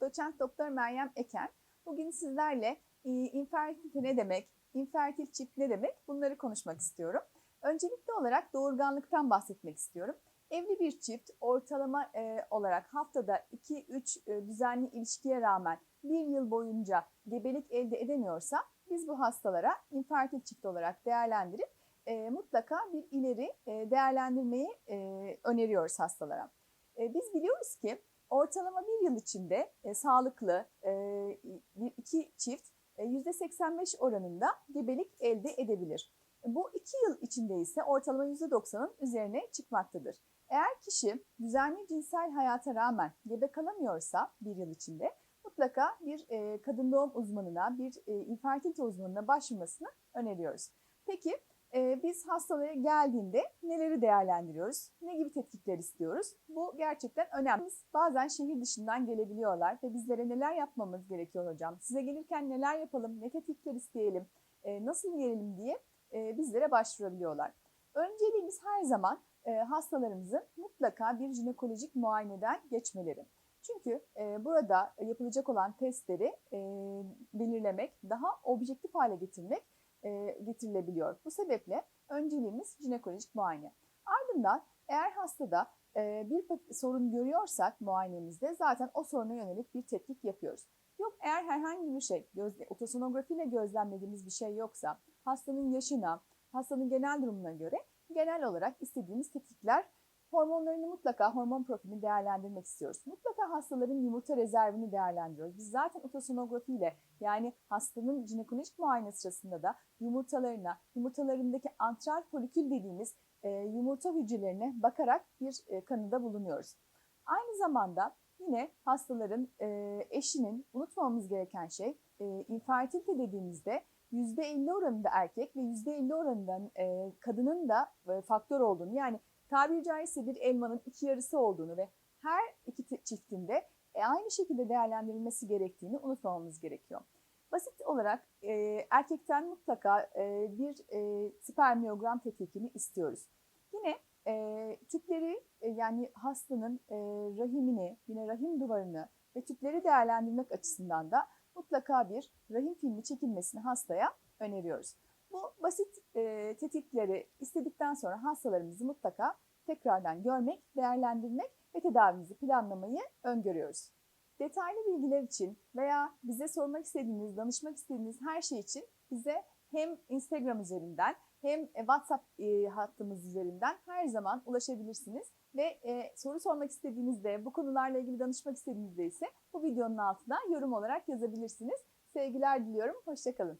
Doçent Doktor Meryem Eken. Bugün sizlerle e, infertilite ne demek, infertil çift ne demek bunları konuşmak istiyorum. Öncelikli olarak doğurganlıktan bahsetmek istiyorum. Evli bir çift ortalama e, olarak haftada 2-3 e, düzenli ilişkiye rağmen bir yıl boyunca gebelik elde edemiyorsa biz bu hastalara infertil çift olarak değerlendirip e, mutlaka bir ileri e, değerlendirmeyi e, öneriyoruz hastalara. E, biz biliyoruz ki ortalama bir yıl içinde e, sağlıklı e, iki çift e, %85 oranında gebelik elde edebilir. Bu iki yıl içinde ise ortalama %90'ın üzerine çıkmaktadır. Eğer kişi düzenli cinsel hayata rağmen gebe kalamıyorsa bir yıl içinde mutlaka bir e, kadın doğum uzmanına, bir e, infertilite uzmanına başvurmasını öneriyoruz. Peki biz hastalara geldiğinde neleri değerlendiriyoruz? Ne gibi tetkikler istiyoruz? Bu gerçekten önemli. Bazen şehir dışından gelebiliyorlar ve bizlere neler yapmamız gerekiyor hocam? Size gelirken neler yapalım, ne tetkikler isteyelim, e, nasıl gelelim diye e, bizlere başvurabiliyorlar. Önceliğimiz her zaman e, hastalarımızın mutlaka bir jinekolojik muayeneden geçmeleri. Çünkü burada yapılacak olan testleri belirlemek, daha objektif hale getirmek e, getirilebiliyor. Bu sebeple önceliğimiz jinekolojik muayene. Ardından eğer hastada e, bir sorun görüyorsak muayenemizde zaten o soruna yönelik bir tetkik yapıyoruz. Yok eğer herhangi bir şey, gözle, ultrasonografiyle gözlemlediğimiz bir şey yoksa hastanın yaşına, hastanın genel durumuna göre genel olarak istediğimiz tetkikler hormonlarını mutlaka hormon profilini değerlendirmek istiyoruz. Mutlaka hastaların yumurta rezervini değerlendiriyoruz. Biz zaten ultrasonografiyle yani hastanın jinekolojik muayene sırasında da yumurtalarına, yumurtalarındaki antral folikül dediğimiz e, yumurta hücrelerine bakarak bir e, kanıda bulunuyoruz. Aynı zamanda yine hastaların e, eşinin unutmamamız gereken şey e, infertilite dediğimizde %50 oranında erkek ve %50 oranında e, kadının da e, faktör olduğunu yani tabiri caizse bir elmanın iki yarısı olduğunu ve her iki çiftinde e, aynı şekilde değerlendirilmesi gerektiğini unutmamamız gerekiyor. Basit olarak e, erkekten mutlaka e, bir e, spermiyogram tetkikini istiyoruz. Yine e, tüpleri e, yani hastanın e, rahimini, yine rahim duvarını ve tüpleri değerlendirmek açısından da mutlaka bir rahim filmi çekilmesini hastaya öneriyoruz. Bu basit e, tetikleri istedikten sonra hastalarımızı mutlaka tekrardan görmek, değerlendirmek ve tedavimizi planlamayı öngörüyoruz. Detaylı bilgiler için veya bize sormak istediğiniz, danışmak istediğiniz her şey için bize hem Instagram üzerinden hem WhatsApp e, hattımız üzerinden her zaman ulaşabilirsiniz. Ve e, soru sormak istediğinizde, bu konularla ilgili danışmak istediğinizde ise bu videonun altına yorum olarak yazabilirsiniz. Sevgiler diliyorum, hoşçakalın.